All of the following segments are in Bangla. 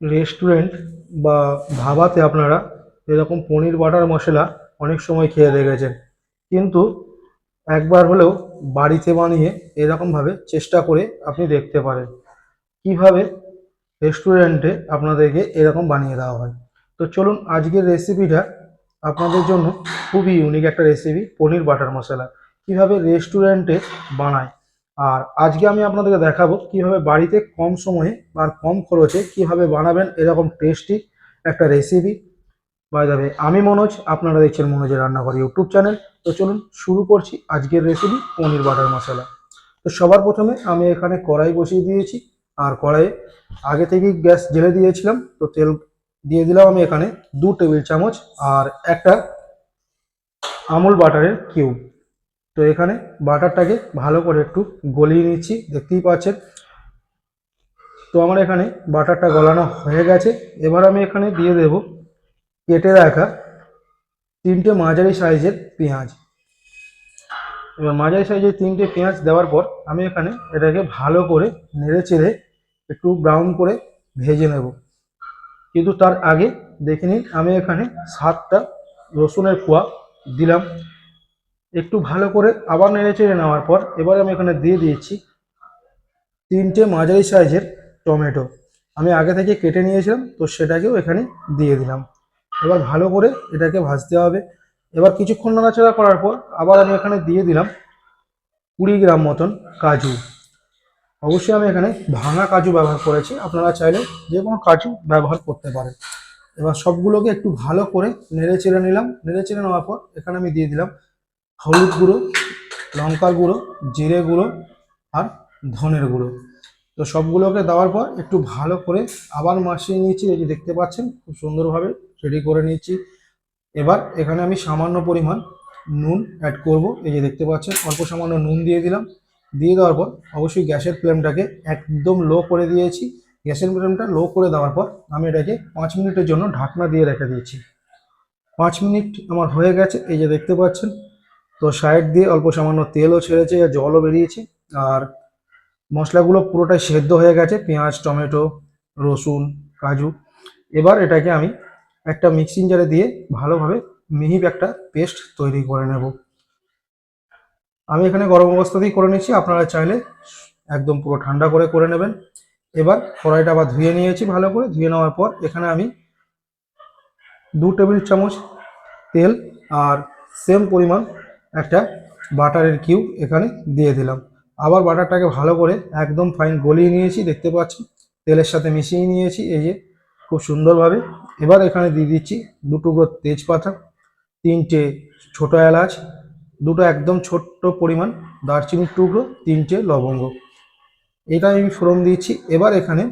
রেস্টুরেন্ট বা ধাবাতে আপনারা এরকম পনির বাটার মশলা অনেক সময় খেয়ে দেখেছেন। কিন্তু একবার হলেও বাড়িতে বানিয়ে এরকমভাবে চেষ্টা করে আপনি দেখতে পারেন। কীভাবে রেস্টুরেন্টে আপনাদেরকে এরকম বানিয়ে দেওয়া হয়। তো চলুন আজকের রেসিপিটা আপনাদের জন্য খুবই ইউনিক একটা রেসিপি পনির বাটার মশলা। কীভাবে রেস্টুরেন্টে বানায় আর আজকে আমি আপনাদেরকে দেখাবো কীভাবে বাড়িতে কম সময়ে আর কম খরচে কীভাবে বানাবেন এরকম টেস্টি একটা রেসিপি বাই যাবে আমি মনোজ, আপনারা দেখছেন মনোজের রান্নাঘর ইউটিউব চ্যানেল। তো চলুন শুরু করছি আজকের রেসিপি পনির বাটার মশলা। তো সবার প্রথমে আমি এখানে কড়াই বসিয়ে দিয়েছি। আর কড়াইয়ে আগে থেকেই গ্যাস জেলে দিয়েছিলাম। তো তেল দিয়ে দিলাম আমি এখানে দু টেবিল চামচ আর একটা আমুল বাটারের কিউব তো এখানে বাটারটাকে ভালো করে একটু গলিয়ে নিচ্ছি, দেখতেই পাচ্ছেন। তো আমার এখানে বাটারটা গলানো হয়ে গেছে। এবার আমি এখানে দিয়ে দেব কেটে রাখা তিনটে মাঝারি সাইজের পেঁয়াজ। এবার মাঝারি সাইজের তিনটে পেঁয়াজ দেওয়ার পর আমি এখানে এটাকে ভালো করে নেড়ে চেড়ে একটু ব্রাউন করে ভেজে নেব। কিন্তু তার আগে দেখে নিন, আমি এখানে সাতটা রসুনের কোয়া দিলাম। একটু ভালো করে আবার নেড়ে চেড়ে নেওয়ার পর এবার আমি এখানে দিয়ে দিয়েছি তিনটে মাঝারি সাইজের টমেটো। আমি আগে থেকে কেটে নিয়েছিলাম, তো সেটাকেও এখানে দিয়ে দিলাম। এবার ভালো করে এটাকে ভাজতে হবে। এবার কিছুক্ষণ নাড়াচাড়া করার পর আবার আমি এখানে দিয়ে দিলাম কুড়ি গ্রাম মতন কাজু। অবশ্যই আমি এখানে ভাঙা কাজু ব্যবহার করেছি। আপনারা চাইলে যে কোনো কাজু ব্যবহার করতে পারেন। এবার সবগুলোকে একটু ভালো করে নেড়ে চেড়ে নিলাম। নেড়ে চেড়ে নেওয়ার পর এখানে আমি দিয়ে দিলাম হলুদ গুঁড়ো, লঙ্কার গুঁড়ো, জিরে গুঁড়ো আর ধনের গুঁড়ো। তো সবগুলোকে দেওয়ার পর একটু ভালো করে আবার মাসিয়ে নিয়েছি। এই যে দেখতে পাচ্ছেন, খুব সুন্দরভাবে রেডি করে নিয়েছি। এবার এখানে আমি সামান্য পরিমাণ নুন অ্যাড করব। এই যে দেখতে পাচ্ছেন, অল্প সামান্য নুন দিয়ে দিলাম। দিয়ে দেওয়ার পর অবশ্যই গ্যাসের ফ্লেমটাকে একদম লো করে দিয়েছি। গ্যাসের ফ্লেমটা লো করে দেওয়ার পর আমি এটাকে পাঁচ মিনিটের জন্য ঢাকনা দিয়ে রেখে দিয়েছি। পাঁচ মিনিট আমার হয়ে গেছে। এই যে দেখতে পাচ্ছেন তো সাইড দিয়ে অল্প সামান্য তেলও ছেড়েছে আর জলও বেরিয়েছে, আর মশলাগুলো পুরোটাই সেদ্ধ হয়ে গেছে, পেঁয়াজ, টমেটো, রসুন, কাজু। এবার এটাকে আমি একটা মিক্সিং জারে দিয়ে ভালোভাবে মিহি একটা পেস্ট তৈরি করে নেব। আমি এখানে গরম অবস্থাতেই করে নিচ্ছি, আপনারা চাইলে একদম পুরো ঠান্ডা করে করে নেবেন। এবার কড়াইটা আবার ধুয়ে নিয়েছি ভালো করে, ধুয়ে নেওয়ার পর এখানে আমি দু টেবিল চামচ তেল আর সেম পরিমাণ একটা বাটারের কিউব এখানে দিয়ে দিলাম। আবার বাটারটাকে ভালো করে একদম ফাইন গলিয়ে নিয়েছি, দেখতে পাচ্ছি তেলের সাথে মিশিয়ে নিয়েছি, এই যে খুব সুন্দরভাবে। এবার এখানে দিয়ে দিচ্ছি দু টুকরো তেজপাতা, তিনটে ছোটো এলাচ, দুটো একদম ছোট্ট পরিমাণ দারচিনির টুকরো, তিনটে লবঙ্গ। এটা আমি ফোড়ন দিয়েছি এবার এখানে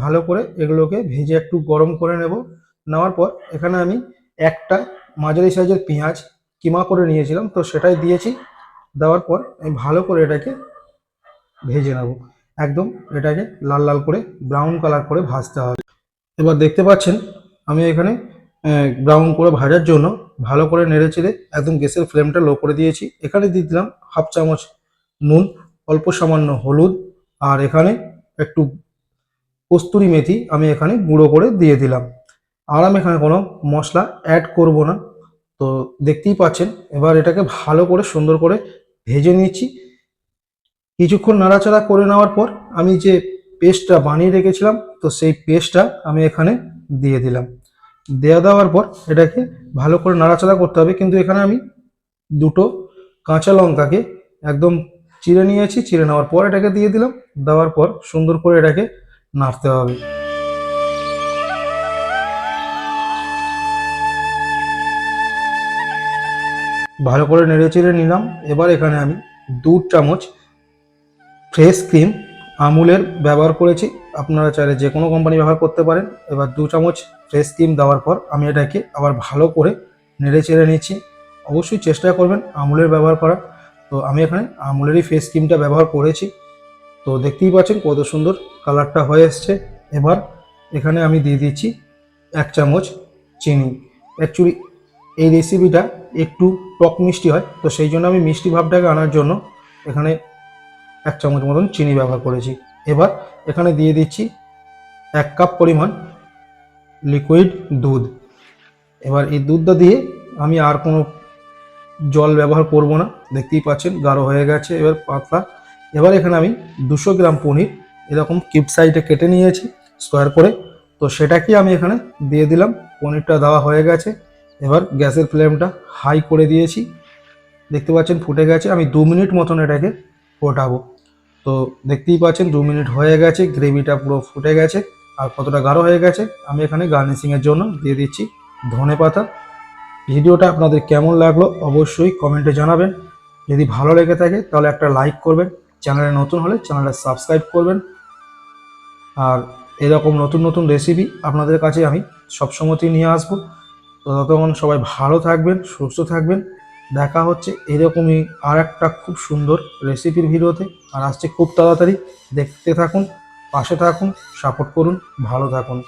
ভালো করে এগুলোকে ভেজে একটু গরম করে নেব। নেওয়ার পর এখানে আমি একটা মাঝারি সাইজের পেঁয়াজ কিমা করে নিয়েছিলাম, তো সেটাই দিয়েছি। দেওয়ার পর আমি ভালো করে এটাকে ভেজে নেব। একদম এটাকে লাল লাল করে ব্রাউন কালার করে ভাজতে হবে। এবার দেখতে পাচ্ছেন, আমি এখানে ব্রাউন করে ভাজার জন্য ভালো করে নেড়ে চেড়ে একদম গ্যাসের ফ্লেমটা লো করে দিয়েছি। এখানে দিয়ে দিলাম হাফ চামচ নুন, অল্প সামান্য হলুদ, আর এখানে একটু কস্তুরি মেথি আমি এখানে গুঁড়ো করে দিয়ে দিলাম। আর আমি এখানে কোনো মশলা অ্যাড করব না। তো দেখতেই পাচ্ছেন, এবার এটাকে ভালো করে সুন্দর করে ভেজে নিচ্ছি। কিছুক্ষণ নাড়াচাড়া করে নেওয়ার পর আমি যে পেস্টটা বানিয়ে রেখেছিলাম, তো সেই পেস্টটা আমি এখানে দিয়ে দিলাম। দেওয়া দেওয়ার পর এটাকে ভালো করে নাড়াচাড়া করতে হবে, কিন্তু এখানে আমি দুটো কাঁচা লঙ্কাকে একদম চিড়ে নিয়েছি, চিড়ে নেওয়ার পর এটাকে দিয়ে দিলাম। দেওয়ার পর সুন্দর করে এটাকে নাড়তে হবে। ভালো করে নেড়ে চেড়ে নিলাম। এবার এখানে আমি দু চামচ ফ্রেশ ক্রিম আমুলের ব্যবহার করেছি। আপনারা চাইলে যে কোনো কোম্পানি ব্যবহার করতে পারেন। এবার দু চামচ ফ্রেশ ক্রিম দেওয়ার পর আমি এটাকে আবার ভালো করে নেড়ে চেড়ে নিচ্ছি। অবশ্যই চেষ্টা করবেন আমুলের ব্যবহার করার। তো আমি এখানে আমুলেরই ফেস ক্রিমটা ব্যবহার করেছি। তো দেখতেই পাচ্ছেন কত সুন্দর কালারটা হয়ে এসছে। এবার এখানে আমি দিয়ে দিচ্ছি এক চামচ চিনি। অ্যাকচুয়ালি এই রেসিপিটা একটু টক মিষ্টি হয়, তো সেই জন্য আমি মিষ্টি ভাবটাকে আনার জন্য এখানে এক চামচ মতন চিনি ব্যবহার করেছি। এবার এখানে দিয়ে দিচ্ছি এক কাপ পরিমাণ লিকুইড দুধ। এবার এই দুধটা দিয়ে আমি আর কোনো জল ব্যবহার করব না, দেখতেই পাচ্ছেন গাঢ় হয়ে গেছে, এবার পাতলা। এবার এখানে আমি দুশো গ্রাম পনির এরকম কিপ সাইডে কেটে নিয়েছি স্কোয়ার করে। তো সেটাকে আমি এখানে দিয়ে দিলাম, পনিরটা দেওয়া হয়ে গেছে। এবার গ্যাসের ফ্লেমটা হাই করে দিয়েছি। দেখতে পাচ্ছেন ফুটে গেছে। আমি দু মিনিট মতন এটাকে ফোটাবো। তো দেখতেই পাচ্ছেন দু মিনিট হয়ে গেছে, গ্রেভিটা পুরো ফুটে গেছে। আর কতটা গাঢ় হয়ে গেছে, আমি এখানে গার্নিশিংয়ের জন্য দিয়ে দিচ্ছি ধনে পাতা। ভিডিওটা আপনাদের কেমন লাগল অবশ্যই কমেন্টে জানাবেন। যদি ভালো লেগে থাকে তাহলে একটা লাইক করবেন। চ্যানেলে নতুন হলে চ্যানেলটা সাবস্ক্রাইব করবেন। আর এরকম নতুন নতুন রেসিপি আপনাদের কাছে আমি সবসময়তেই নিয়ে আসব। তো ততক্ষণ সবাই ভালো থাকবেন, সুস্থ থাকবেন। দেখা হচ্ছে এরকমই আর একটা খুব সুন্দর রেসিপির ভিডিওতে। আর আসছে খুব তাড়াতাড়ি। দেখতে থাকুন, পাশে থাকুন সাপোর্ট করুন, ভালো থাকুন।